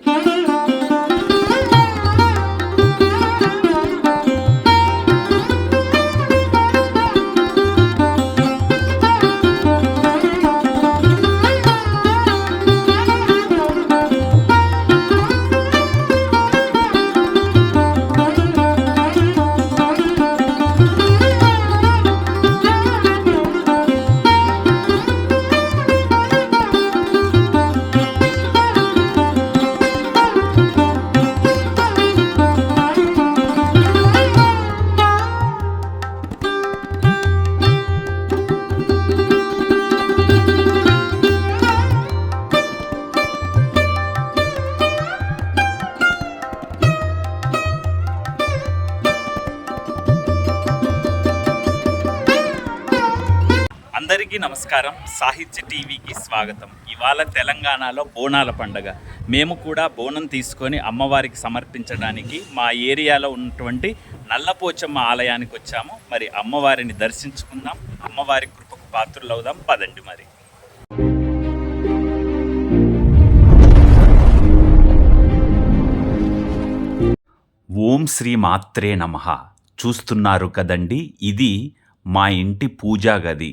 అందరికీ టీవీకి స్వాగతం. ఇవాళ తెలంగాణలో బోనాల పండగ. మేము కూడా బోనం తీసుకొని అమ్మవారికి సమర్పించడానికి మా ఏరియాలో ఉన్నటువంటి నల్లపోచమ్మ ఆలయానికి వచ్చాము. మరి అమ్మవారిని దర్శించుకుందాం. అమ్మవారి కృపకు పాత్రులవుదాం. పదండి మరి. ఓం శ్రీ మాత్రే నమ. చూస్తున్నారు కదండి ఇది మా ఇంటి పూజా గది.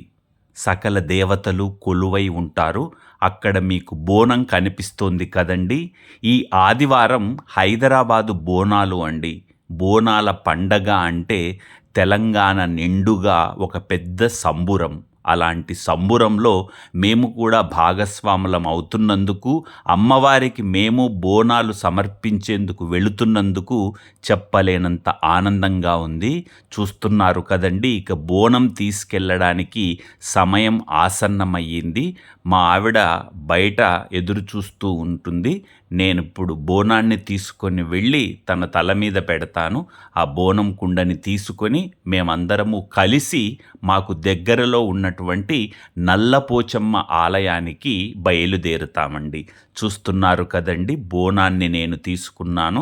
సకల దేవతలు కొలువై ఉంటారు. అక్కడ మీకు బోనం కనిపిస్తోంది కదండి. ఈ ఆదివారం హైదరాబాదు బోనాలు అండి. బోనాల పండగ అంటే తెలంగాణ నిండుగా ఒక పెద్ద సంబురం. అలాంటి సంబురంలో మేము కూడా భాగస్వాములం అవుతున్నందుకు అమ్మవారికి మేము బోనాలు సమర్పించేందుకు వెళుతున్నందుకు చెప్పలేనంత ఆనందంగా ఉంది. చూస్తున్నారు కదండి ఇక బోనం తీసుకెళ్ళడానికి సమయం ఆసన్నమయ్యింది. మా ఆవిడ బయట ఎదురు చూస్తూ ఉంటుంది. నేను ఇప్పుడు బోనాన్ని తీసుకొని వెళ్ళి తన తల మీద పెడతాను. ఆ బోనం కుండని తీసుకొని మేమందరము కలిసి మాకు దగ్గరలో ఉన్న ఉన్నటువంటి నల్లపోచమ్మ ఆలయానికి బయలుదేరుతామండి. చూస్తున్నారు కదండి బోనాన్ని నేను తీసుకున్నాను.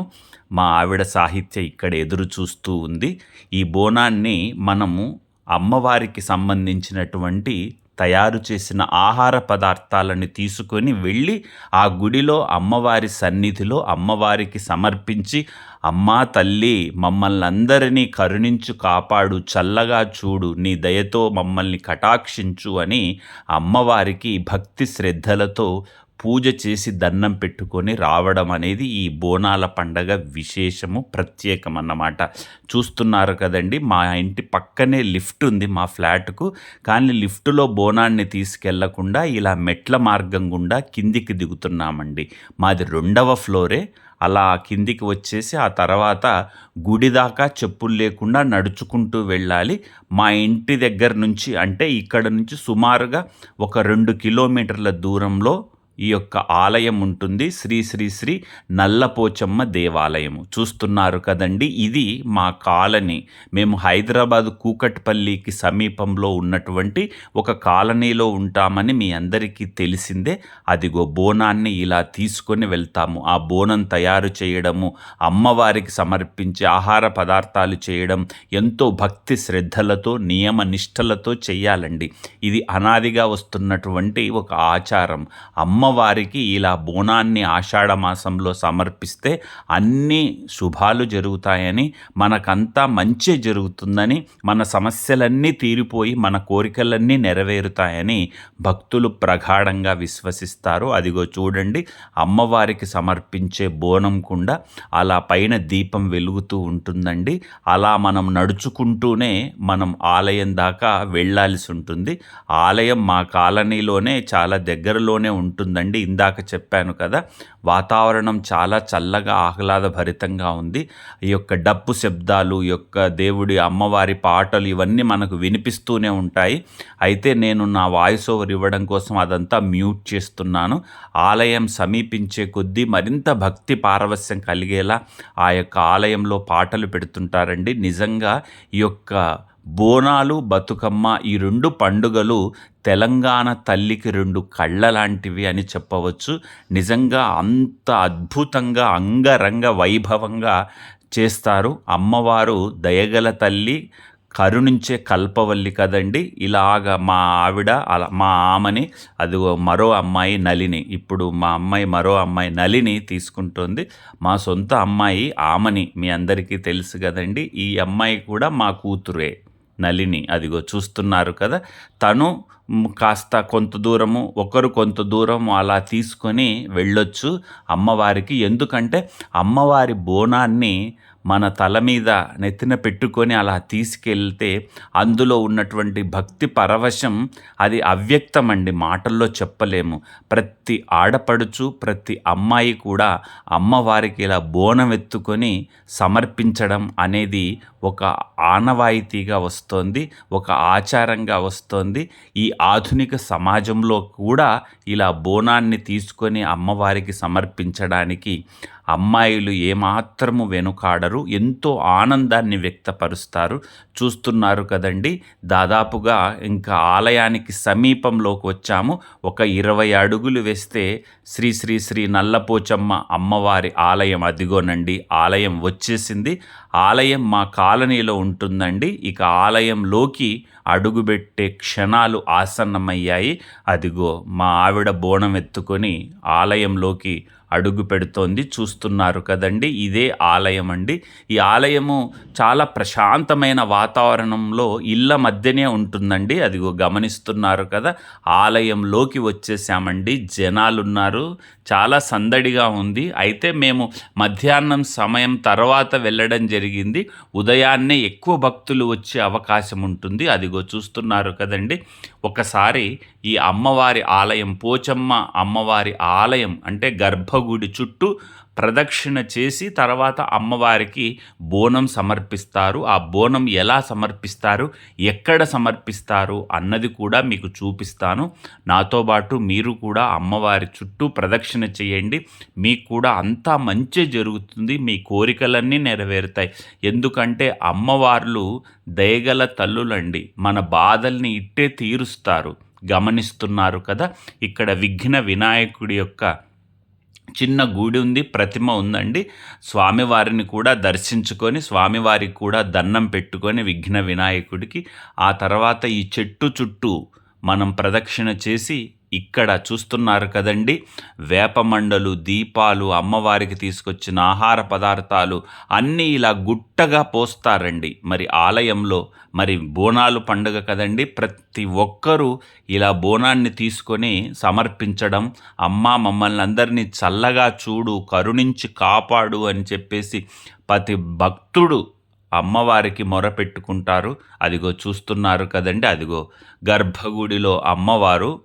మా ఆవిడ సాహిత్య ఇక్కడ ఎదురు చూస్తూ ఉంది. ఈ బోనాన్ని మనము అమ్మవారికి సంబంధించినటువంటి తయారు చేసిన ఆహార పదార్థాలను తీసుకొని వెళ్ళి ఆ గుడిలో అమ్మవారి సన్నిధిలో అమ్మవారికి సమర్పించి అమ్మా తల్లి మమ్మల్ని అందరినీ కరుణించు కాపాడు చల్లగా చూడు నీ దయతో మమ్మల్ని కటాక్షించు అని అమ్మవారికి భక్తి శ్రద్ధలతో పూజ చేసి దండం పెట్టుకొని రావడం అనేది ఈ బోనాల పండగ విశేషము ప్రత్యేకం అన్నమాట చూస్తున్నారు కదండి మా ఇంటి పక్కనే లిఫ్ట్ ఉంది మా ఫ్లాట్కు. కానీ లిఫ్టులో బోనాన్ని తీసుకెళ్ళకుండా ఇలా మెట్ల మార్గం గుండా కిందికి దిగుతున్నామండి. మాది రెండవ ఫ్లోరే. అలా కిందికి వచ్చేసి ఆ తర్వాత గుడి దాకా చెప్పులు లేకుండా నడుచుకుంటూ వెళ్ళాలి. మా ఇంటి దగ్గర నుంచి అంటే ఇక్కడ నుంచి సుమారుగా ఒక రెండు కిలోమీటర్ల దూరంలో ఈ యొక్క ఆలయం ఉంటుంది శ్రీ శ్రీ శ్రీ నల్లపోచమ్మ దేవాలయము. చూస్తున్నారు కదండి ఇది మా కాలనీ. మేము హైదరాబాద్ కూకట్పల్లికి సమీపంలో ఉన్నటువంటి ఒక కాలనీలో ఉంటామని మీ అందరికీ తెలిసిందే. అదిగో బోనాన్ని ఇలా తీసుకొని వెళ్తాము. ఆ బోనం తయారు చేయడము అమ్మవారికి సమర్పించి ఆహార పదార్థాలు చేయడం ఎంతో భక్తి శ్రద్ధలతో నియమ నిష్టలతో చేయాలండి. ఇది అనాదిగా వస్తున్నటువంటి ఒక ఆచారం. అమ్మ అమ్మవారికి ఇలా బోనాన్ని ఆషాఢ మాసంలో సమర్పిస్తే అన్ని శుభాలు జరుగుతాయని మనకంతా మంచి జరుగుతుందని మన సమస్యలన్నీ తీరిపోయి మన కోరికలన్నీ నెరవేరుతాయని భక్తులు ప్రగాఢంగా విశ్వసిస్తారు. అదిగో చూడండి అమ్మవారికి సమర్పించే బోనం కూడా అలా పైన దీపం వెలుగుతూ ఉంటుందండి. అలా మనం నడుచుకుంటూనే మనం ఆలయం దాకా వెళ్ళాల్సి ఉంటుంది. ఆలయం మా కాలనీలోనే చాలా దగ్గరలోనే ఉంటుంది ఉంటుందండి ఇందాక చెప్పాను కదా వాతావరణం చాలా చల్లగా ఆహ్లాదభరితంగా ఉంది. ఈ యొక్క డప్పు శబ్దాలు ఈ యొక్క దేవుడి అమ్మవారి పాటలు ఇవన్నీ మనకు వినిపిస్తూనే ఉంటాయి. అయితే నేను నా వాయిస్ ఓవర్ ఇవ్వడం కోసం అదంతా మ్యూట్ చేస్తున్నాను. ఆలయం సమీపించే కొద్దీ మరింత భక్తి పారవస్యం కలిగేలా ఆ యొక్క ఆలయంలో పాటలు పెడుతుంటారండి. నిజంగా ఈ యొక్క బోనాలు బతుకమ్మ ఈ రెండు పండుగలు తెలంగాణ తల్లికి రెండు కళ్ళ లాంటివి అని చెప్పవచ్చు. నిజంగా అంత అద్భుతంగా అంగరంగ వైభవంగా చేస్తారు. అమ్మవారు దయగల తల్లి కరుణించే కల్పవల్లి కదండి. ఇలాగ మా ఆవిడ అలా మా ఆమని అదిగో మరో అమ్మాయి నలిని ఇప్పుడు మా అమ్మాయి మరో అమ్మాయి నలిని తీసుకుంటుంది. మా సొంత అమ్మాయి ఆమని మీ అందరికీ తెలుసు కదండి. ఈ అమ్మాయి కూడా మా కూతురే. నలిని అదిగో చూస్తున్నారు కదా. తను కాస్త కొంత దూరము ఒకరు కొంత దూరం అలా తీసుకొని వెళ్ళొచ్చు అమ్మవారికి. ఎందుకంటే అమ్మవారి బోనాన్ని మన తల మీద నెత్తిన పెట్టుకొని అలా తీసుకెళ్తే అందులో ఉన్నటువంటి భక్తి పరవశం అది అవ్యక్తం అండి మాటల్లో చెప్పలేము. ప్రతి ఆడపడుచు ప్రతి అమ్మాయి కూడా అమ్మవారికి ఇలా బోనం ఎత్తుకొని సమర్పించడం అనేది ఒక ఆనవాయితీగా వస్తోంది ఒక ఆచారంగా వస్తోంది. ఈ ఆధునిక సమాజంలో కూడా ఇలా బోనాన్ని తీసుకొని అమ్మవారికి సమర్పించడానికి అమ్మాయిలు ఏమాత్రము వెనుకాడరు ఎంతో ఆనందాన్ని వ్యక్తపరుస్తారు. చూస్తున్నారు కదండి. దాదాపుగా ఇంకా ఆలయానికి సమీపంలోకి వచ్చాము. ఒక ఇరవై అడుగులు వేస్తే శ్రీ శ్రీ శ్రీ నల్లపోచమ్మ అమ్మవారి ఆలయం అదిగోనండి. ఆలయం వచ్చేసింది. ఆలయం మా కాలనీలో ఉంటుందండి. ఇక ఆలయంలోకి అడుగుబెట్టే క్షణాలు ఆసన్నమయ్యాయి. అదిగో మా ఆవిడ బోనం ఎత్తుకొని ఆలయంలోకి అడుగు పెడుతోంది చూస్తున్నారు కదండి. ఇదే ఆలయం అండి. ఈ ఆలయము చాలా ప్రశాంతమైన వాతావరణంలో ఇళ్ళ మధ్యనే ఉంటుందండి. అదిగో గమనిస్తున్నారు కదా ఆలయంలోకి వచ్చేసామండి. జనాలు ఉన్నారు చాలా సందడిగా ఉంది. అయితే మేము మధ్యాహ్నం సమయం తర్వాత వెళ్ళడం జరిగింది. ఉదయాన్నే ఎక్కువ భక్తులు వచ్చే అవకాశం ఉంటుంది. అదిగో చూస్తున్నారు కదండి. ఒకసారి ఈ అమ్మవారి ఆలయం పోచమ్మ అమ్మవారి ఆలయం అంటే గర్భగుడి చుట్టూ ప్రదక్షిణ చేసి తర్వాత అమ్మవారికి బోనం సమర్పిస్తారు. ఆ బోనం ఎలా సమర్పిస్తారు? ఎక్కడ సమర్పిస్తారు? అన్నది కూడా మీకు చూపిస్తాను. నాతో పాటు మీరు కూడా అమ్మవారి చుట్టూ ప్రదక్షిణ చేయండి. మీకు కూడా అంతా మంచి జరుగుతుంది. మీ కోరికలన్నీ నెరవేరుతాయి. ఎందుకంటే అమ్మవార్లు దయగల తల్లులండి. మన బాధల్ని ఇట్టే తీరుస్తారు. గమనిస్తున్నారు కదా? ఇక్కడ విఘ్న వినాయకుడి యొక్క చిన్న గుడి ఉంది ప్రతిమ ఉందండి. స్వామివారిని కూడా దర్శించుకొని స్వామివారికి కూడా దండం పెట్టుకొని విఘ్న వినాయకుడికి ఆ తర్వాత ఈ చెట్టు చుట్టూ మనం ప్రదక్షిణ చేసి ఇక్కడ చూస్తున్నారు కదండి. వేపమండలు దీపాలు అమ్మవారికి తీసుకొచ్చిన ఆహార పదార్థాలు అన్నీ ఇలా గుట్టగా పోస్తారండి. మరి ఆలయంలో మరి బోనాలు పండుగ కదండి. ప్రతి ఒక్కరూ ఇలా బోనాన్ని తీసుకొని సమర్పించడం అమ్మ మమ్మల్ని అందరినీ చల్లగా చూడు కరుణించి కాపాడు అని చెప్పేసి ప్రతి భక్తుడు అమ్మవారికి మొరపెట్టుకుంటారు అదిగో చూస్తున్నారు కదండి అదిగో. గర్భగుడిలో అమ్మవారు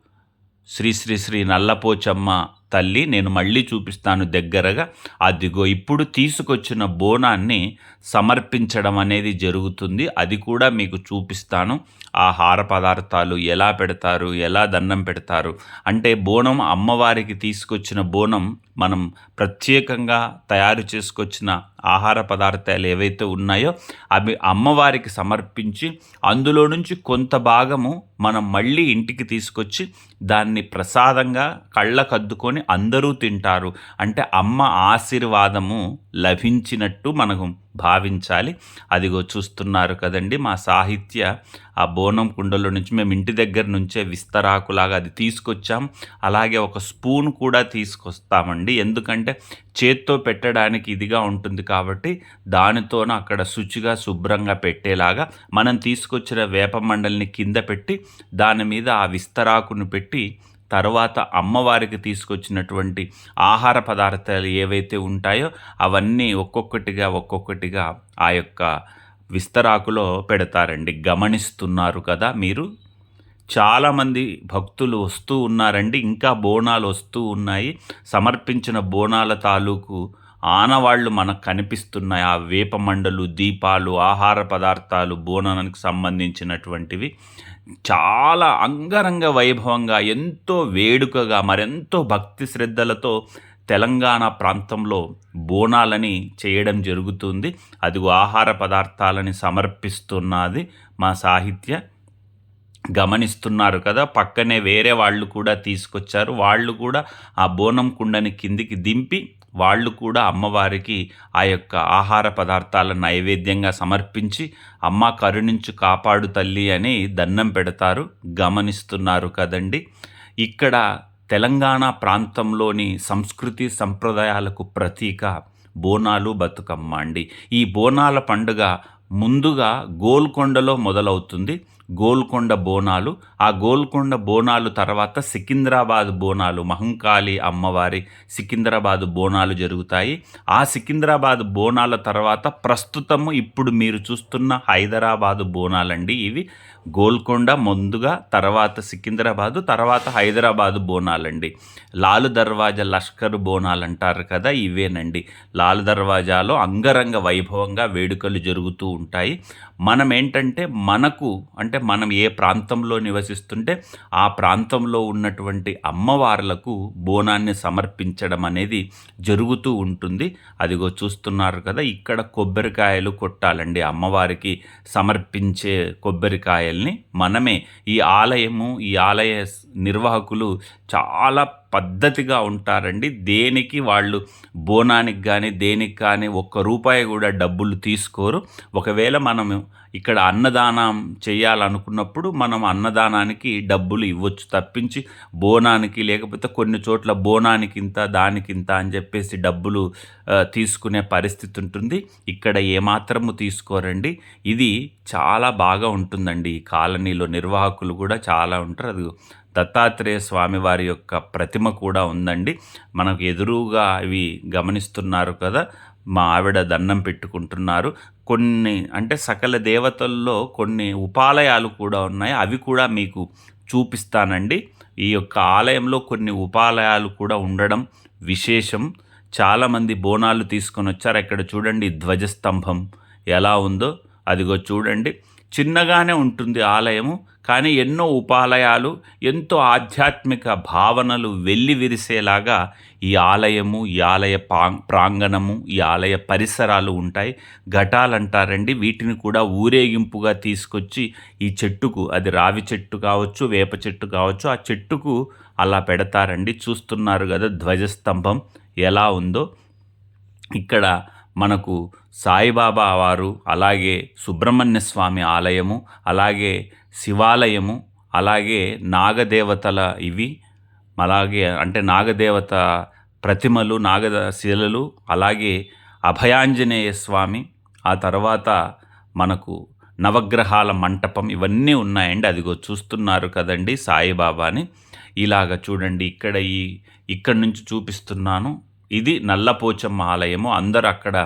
శ్రీ శ్రీ శ్రీ నల్లపోచమ్మ తల్లి నేను మళ్ళీ చూపిస్తాను దగ్గరగా. అదిగో ఇప్పుడు తీసుకొచ్చిన బోనాన్ని సమర్పించడం అనేది జరుగుతుంది. అది కూడా మీకు చూపిస్తాను. ఆహార పదార్థాలు ఎలా పెడతారు ఎలా దండం పెడతారు? అంటే బోనం అమ్మవారికి తీసుకొచ్చిన బోనం మనం ప్రత్యేకంగా తయారు చేసుకొచ్చిన ఆహార పదార్థాలు ఏవైతే ఉన్నాయో అవి అమ్మవారికి సమర్పించి అందులో నుంచి కొంత భాగము మనం మళ్ళీ ఇంటికి తీసుకొచ్చి దాన్ని ప్రసాదంగా కళ్ళకద్దుకొని అందరూ తింటారు. అంటే అమ్మ ఆశీర్వాదము లభించినట్టు మనకు భావించాలి. అదిగో చూస్తున్నారు కదండి మా సాహిత్య ఆ బోనం కుండలో నుంచి మేము ఇంటి దగ్గర నుంచే విస్తరాకులాగా అది తీసుకొచ్చాం. అలాగే ఒక స్పూన్ కూడా తీసుకొస్తామండి. ఎందుకంటే చేత్తో పెట్టడానికి ఇదిగా ఉంటుంది కాబట్టి దానితోన అక్కడ శుచిగా శుభ్రంగా పెట్టేలాగా మనం తీసుకొచ్చిన వేప మండలిని కింద పెట్టి దాని మీద ఆ విస్తరాకును పెట్టి తర్వాత అమ్మవారికి తీసుకొచ్చినటువంటి ఆహార పదార్థాలు ఏవైతే ఉంటాయో అవన్నీ ఒక్కొక్కటిగా ఒక్కొక్కటిగా ఆ యొక్క విస్తరాకులో పెడతారండి. గమనిస్తున్నారు కదా మీరు? చాలామంది భక్తులు వస్తూ ఉన్నారండి. ఇంకా బోనాలు వస్తూ ఉన్నాయి. సమర్పించిన బోనాల తాలూకు ఆనవాళ్ళు మనకు కనిపిస్తున్నాయి ఆ వేపమండలు దీపాలు ఆహార పదార్థాలు బోనానికి సంబంధించినటువంటివి చాలా అంగరంగ వైభవంగా ఎంతో వేడుకగా మరెంతో భక్తి శ్రద్ధలతో తెలంగాణ ప్రాంతంలో బోనాలని చేయడం జరుగుతుంది. అదిగో ఆహార పదార్థాలని సమర్పిస్తున్నది మా సాహిత్య. గమనిస్తున్నారు కదా పక్కనే వేరే వాళ్ళు కూడా తీసుకొచ్చారు. వాళ్ళు కూడా ఆ బోనం కుండని కిందికి దింపి వాళ్ళు కూడా అమ్మవారికి ఆ యొక్క ఆహార పదార్థాల నైవేద్యంగా సమర్పించి అమ్మ కరుణించు కాపాడు తల్లి అని దండం పెడతారు గమనిస్తున్నారు కదండి. ఇక్కడ తెలంగాణ ప్రాంతంలోని సంస్కృతి సంప్రదాయాలకు ప్రతీక బోనాలు బతుకమ్మ అండి. ఈ బోనాల పండుగ ముందుగా గోల్కొండలో మొదలవుతుంది. గోల్కొండ బోనాలు. ఆ గోల్కొండ బోనాలు తర్వాత సికింద్రాబాద్ బోనాలు మహంకాళి అమ్మవారి సికింద్రాబాద్ బోనాలు జరుగుతాయి. ఆ సికింద్రాబాద్ బోనాల తర్వాత ప్రస్తుతము ఇప్పుడు మీరు చూస్తున్న హైదరాబాదు బోనాలండి. ఇవి గోల్కొండ ముందుగా తర్వాత సికింద్రాబాదు తర్వాత హైదరాబాదు బోనాలండి. లాలు దర్వాజా లష్కర్ బోనాలు అంటారు కదా ఇవేనండి. లాలు దర్వాజాలో అంగరంగ వైభవంగా వేడుకలు జరుగుతూ ఉంటాయి. మనం ఏంటంటే మనకు అంటే మనం ఏ ప్రాంతంలో నివసిస్తుంటే ఆ ప్రాంతంలో ఉన్నటువంటి అమ్మవార్లకు బోనాన్ని సమర్పించడం అనేది జరుగుతూ ఉంటుంది. అదిగో చూస్తున్నారు కదా ఇక్కడ కొబ్బరికాయలు కొట్టాలండి. అమ్మవారికి సమర్పించే కొబ్బరికాయల్ని మనమే ఈ ఆలయము ఈ ఆలయ నిర్వాహకులు చాలా పద్ధతిగా ఉంటారండి. దేనికి వాళ్ళు బోనానికి కానీ దేనికి కానీ ఒక్క రూపాయి కూడా డబ్బులు తీసుకోరు. ఒకవేళ మనం ఇక్కడ అన్నదానం చేయాలనుకున్నప్పుడు మనం అన్నదానానికి డబ్బులు ఇవ్వచ్చు. తప్పించి బోనానికి లేకపోతే కొన్ని చోట్ల బోనానికి ఇంత దానికి ఇంత అని చెప్పేసి డబ్బులు తీసుకునే పరిస్థితి ఉంటుంది. ఇక్కడ ఏమాత్రము తీసుకోరండి. ఇది చాలా బాగా ఉంటుందండి. ఈ కాలనీలో నిర్వాహకులు కూడా చాలా ఉంటారు. అది దత్తాత్రేయ స్వామి వారి యొక్క ప్రతిమ కూడా ఉందండి. మనకు ఎదురుగా అవి గమనిస్తున్నారు కదా మా ఆవిడ దండం పెట్టుకుంటున్నారు. కొన్ని అంటే సకల దేవతల్లో కొన్ని ఉపాలయాలు కూడా ఉన్నాయి. అవి కూడా మీకు చూపిస్తానండి. ఈ యొక్క ఆలయంలో కొన్ని ఉపాలయాలు కూడా ఉండడం విశేషం. చాలామంది బోనాలు తీసుకొని వచ్చారు. ఇక్కడ చూడండి ధ్వజస్తంభం ఎలా ఉందో. అదిగో చూడండి. చిన్నగానే ఉంటుంది ఆలయము కానీ ఎన్నో ఉపాలయాలు ఎంతో ఆధ్యాత్మిక భావనలు వెళ్ళి విరిసేలాగా ఈ ఆలయము ఈ ఆలయ ప్రాంగణము ఈ ఆలయ పరిసరాలు ఉంటాయి. ఘటాలు అంటారండి వీటిని కూడా ఊరేగింపుగా తీసుకొచ్చి ఈ చెట్టుకు అది రావి చెట్టు కావచ్చు వేప చెట్టు కావచ్చు ఆ చెట్టుకు అలా పెడతారండి. చూస్తున్నారు కదా ధ్వజస్తంభం ఎలా ఉందో. ఇక్కడ మనకు సాయిబాబా వారు అలాగే సుబ్రహ్మణ్య స్వామి ఆలయము అలాగే శివాలయము అలాగే నాగదేవతల ఇవి అలాగే అంటే నాగదేవత ప్రతిమలు నాగద శిలలు అలాగే అభయాంజనేయ స్వామి ఆ తర్వాత మనకు నవగ్రహాల మంటపం ఇవన్నీ ఉన్నాయండి. అదిగో చూస్తున్నారు కదండి సాయిబాబాని. ఇలాగ చూడండి ఇక్కడ ఈ ఇక్కడ నుంచి చూపిస్తున్నాను. ఇది నల్లపోచమ్మ ఆలయము. అందరు అక్కడ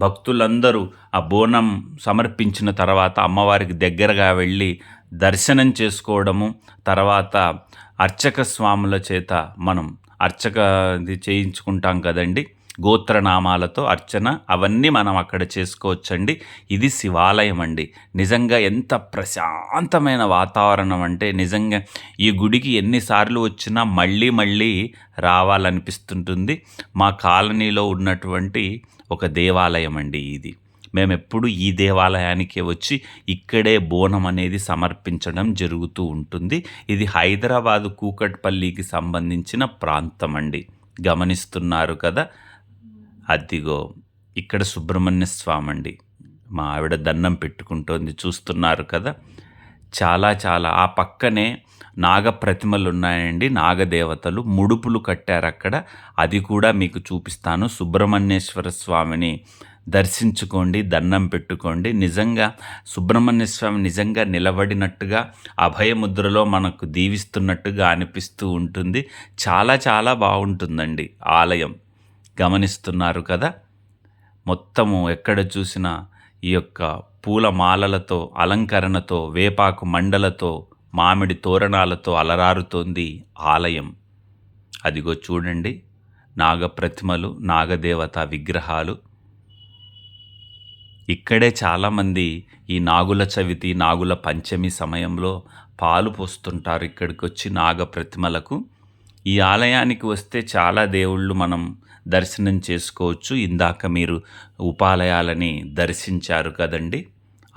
భక్తులందరూ ఆ బోనం సమర్పించిన తర్వాత అమ్మవారికి దగ్గరగా వెళ్ళి దర్శనం చేసుకోవడము తర్వాత అర్చక స్వాముల చేత మనం అర్చక చేయించుకుంటాం కదండి. గోత్రనామాలతో అర్చన అవన్నీ మనం అక్కడ చేసుకోవచ్చండి. ఇది శివాలయం అండి నిజంగా ఎంత ప్రశాంతమైన వాతావరణం అంటే నిజంగా ఈ గుడికి ఎన్నిసార్లు వచ్చినా మళ్ళీ మళ్ళీ రావాలనిపిస్తుంటుంది. మా కాలనీలో ఉన్నటువంటి ఒక దేవాలయం అండి ఇది. మేము ఎప్పుడు ఈ దేవాలయానికి వచ్చి ఇక్కడే బోనం అనేది సమర్పించడం జరుగుతూ ఉంటుంది. ఇది హైదరాబాదు కూకట్పల్లికి సంబంధించిన ప్రాంతం అండి గమనిస్తున్నారు కదా? అదిగో ఇక్కడ సుబ్రహ్మణ్య స్వామి అండి మా ఆవిడ దండం పెట్టుకుంటోంది చూస్తున్నారు కదా? చాలా చాలా ఆ పక్కనే నాగ ప్రతిమలు ఉన్నాయండి నాగదేవతలు. ముడుపులు కట్టారు అక్కడ అది కూడా మీకు చూపిస్తాను. సుబ్రహ్మణ్యేశ్వర స్వామిని దర్శించుకోండి దండం పెట్టుకోండి. నిజంగా సుబ్రహ్మణ్య స్వామి నిజంగా నిలబడినట్టుగా అభయముద్రలో మనకు దీవిస్తున్నట్టుగా అనిపిస్తూ ఉంటుంది. చాలా చాలా బాగుంటుందండి ఆలయం. గమనిస్తున్నారు కదా? మొత్తము ఎక్కడ చూసినా ఈ యొక్క పూల మాలలతో అలంకరణతో వేపాకు మండలతో మామిడి తోరణాలతో అలరారుతోంది ఆలయం. అదిగో చూడండి నాగప్రతిమలు నాగదేవత విగ్రహాలు. ఇక్కడే చాలామంది ఈ నాగుల చవితి నాగుల పంచమి సమయంలో పాలు పోస్తుంటారు ఇక్కడికి వచ్చి నాగ ప్రతిమలకు ఈ ఆలయానికి వస్తే చాలా దేవుళ్ళు మనం దర్శనం చేసుకోవచ్చు. ఇందాక మీరు ఉపాలయాలని దర్శించారు కదండి.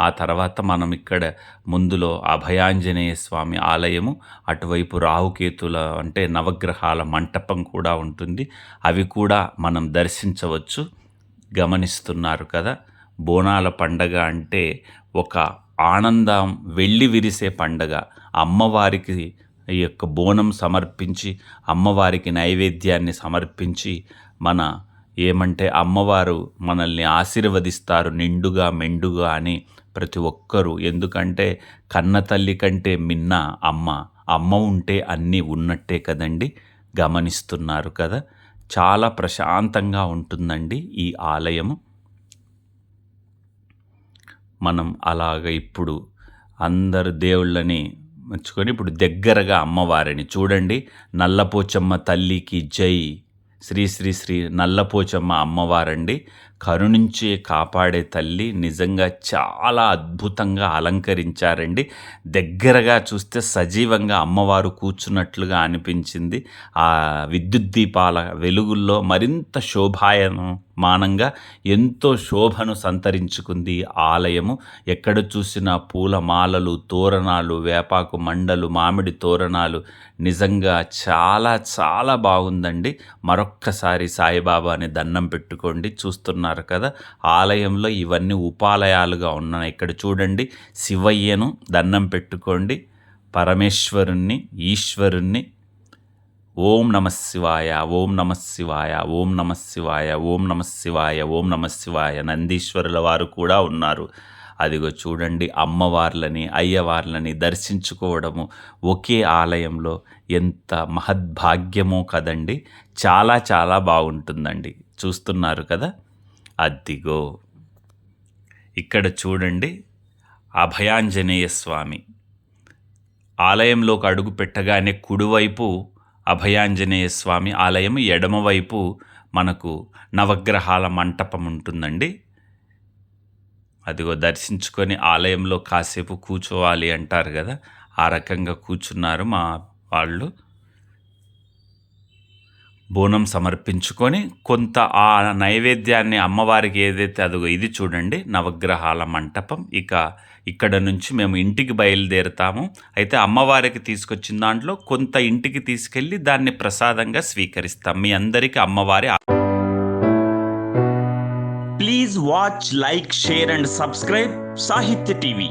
ఆ తర్వాత మనం ఇక్కడ ముందులో అభయాంజనేయ స్వామి ఆలయము అటువైపు రాహుకేతుల అంటే నవగ్రహాల మంటపం కూడా ఉంటుంది. అవి కూడా మనం దర్శించవచ్చు. గమనిస్తున్నారు కదా బోనాల పండగ అంటే ఒక ఆనందం వెళ్ళి విరిసే పండగ. అమ్మవారికి ఈ యొక్క బోనం సమర్పించి అమ్మవారికి నైవేద్యాన్ని సమర్పించి మన ఏమంటే అమ్మవారు మనల్ని ఆశీర్వదిస్తారు నిండుగా మెండుగా అని ప్రతి ఒక్కరూ. ఎందుకంటే కన్న తల్లి కంటే మిన్న అమ్మ అమ్మ ఉంటే అన్నీ ఉన్నట్టే కదండి గమనిస్తున్నారు కదా. చాలా ప్రశాంతంగా ఉంటుందండి ఈ ఆలయము మనం అలాగ ఇప్పుడు అందరు దేవుళ్ళని మెచ్చుకొని ఇప్పుడు దగ్గరగా అమ్మవారిని చూడండి. నల్లపోచమ్మ తల్లికి జై. శ్రీ శ్రీ శ్రీ నల్లపోచమ్మ అమ్మవారండి. కరుణించి కాపాడే తల్లి నిజంగా చాలా అద్భుతంగా అలంకరించారండి. దగ్గరగా చూస్తే సజీవంగా అమ్మవారు కూర్చున్నట్లుగా అనిపించింది. ఆ విద్యుత్ దీపాల వెలుగుల్లో మరింత శోభాయమానంగా ఎంతో శోభను సంతరించుకుంది ఆలయము. ఎక్కడ చూసినా పూల మాలలు తోరణాలు వేపాకు మండలు మామిడి తోరణాలు. నిజంగా చాలా చాలా బాగుందండి. మరొక్కసారి సాయిబాబాని దండం పెట్టుకోండి. చూస్తున్నారు కదా. ఆలయంలో ఇవన్నీ ఉపాలయాలుగా ఉన్నాయి. ఇక్కడ చూడండి శివయ్యను దండం పెట్టుకోండి పరమేశ్వరుణ్ణి ఈశ్వరుణ్ణి. ఓం నమ శివాయ ఓం నమ శివాయ ఓం నమ శివాయ ఓం నమ శివాయ ఓం నమ శివాయ. నందీశ్వరుల వారు కూడా ఉన్నారు. అదిగో చూడండి అమ్మవార్లని అయ్యవార్లని దర్శించుకోవడము ఒకే ఆలయంలో ఎంత మహద్భాగ్యమో కదండి. చాలా చాలా బాగుంటుందండి. చూస్తున్నారు కదా. అద్దిగో. ఇక్కడ చూడండి అభయాంజనేయ స్వామి. ఆలయంలోకి అడుగు పెట్టగానే కుడివైపు అభయాంజనేయ స్వామి ఆలయం ఎడమవైపు మనకు నవగ్రహాల మంటపం ఉంటుందండి. అదిగో దర్శించుకొని ఆలయంలో కాసేపు కూర్చోవాలి అంటారు కదా ఆ రకంగా కూర్చున్నారు మా వాళ్ళు. బోనం సమర్పించుకొని కొంత ఆ నైవేద్యాన్ని అమ్మవారికి ఏదైతే అదిగో ఇది చూడండి నవగ్రహాల మంటపం. ఇక ఇక్కడ నుంచి మేము ఇంటికి బయలుదేరుతాము. అయితే అమ్మవారికి తీసుకొచ్చిన దాంట్లో కొంత ఇంటికి తీసుకెళ్ళి దాన్ని ప్రసాదంగా స్వీకరిస్తాం. మీ అందరికీ అమ్మవారి please watch like share and subscribe Sahitya TV